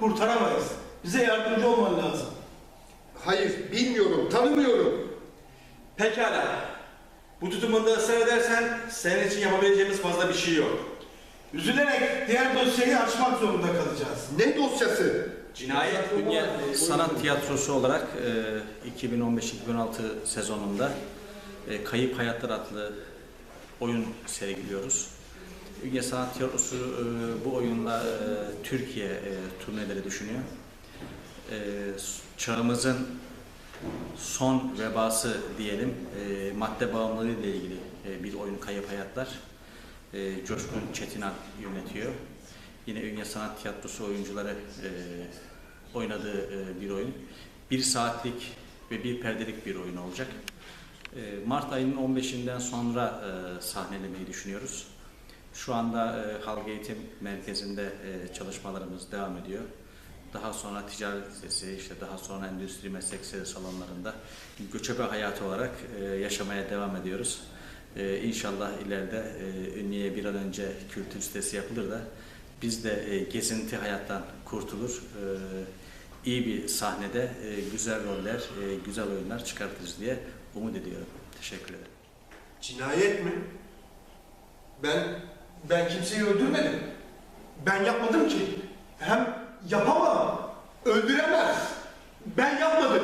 kurtaramayız. Bize yardımcı olman lazım. Hayır, bilmiyorum, tanımıyorum. Pekala. Bu tutumunda ısrar edersen senin için yapabileceğimiz fazla bir şey yok. Üzülerek diğer dosyayı açmak zorunda kalacağız. Ne dosyası? Cinayet Ünye Sanat Tiyatrosu olarak e, 2015-2016 sezonunda e, Kayıp Hayatlar adlı oyun sergiliyoruz. Ünye Sanat Tiyatrosu e, bu oyunla e, Türkiye e, turneleri düşünüyor. E, çağımızın son vebası diyelim e, madde bağımlılığı ile ilgili bir oyun Kayıp Hayatlar. E, Coşkun Çetinak yönetiyor. Yine Ünye Sanat Tiyatrosu oyuncuları oynadığı bir oyun. Bir saatlik ve bir perdelik bir oyun olacak. Mart ayının 15'inden sonra sahnelemeyi düşünüyoruz. Şu anda e, Halk Eğitim Merkezi'nde e, çalışmalarımız devam ediyor. Daha sonra ticaret lisesi, işte daha sonra endüstri meslek salonlarında göçebe hayatı olarak e, yaşamaya devam ediyoruz. E, inşallah ileride e, Ünye'ye bir an önce kültür sitesi yapılır da biz de e, gezinti hayattan kurtulur. E, iyi bir sahnede e, güzel roller, e, güzel oyunlar çıkartırız diye umut ediyorum. Teşekkür ederim. Cinayet mi? Ben, ben kimseyi öldürmedim. Ben yapmadım ki. Hem yapamam. Öldüremez. Ben yapmadım.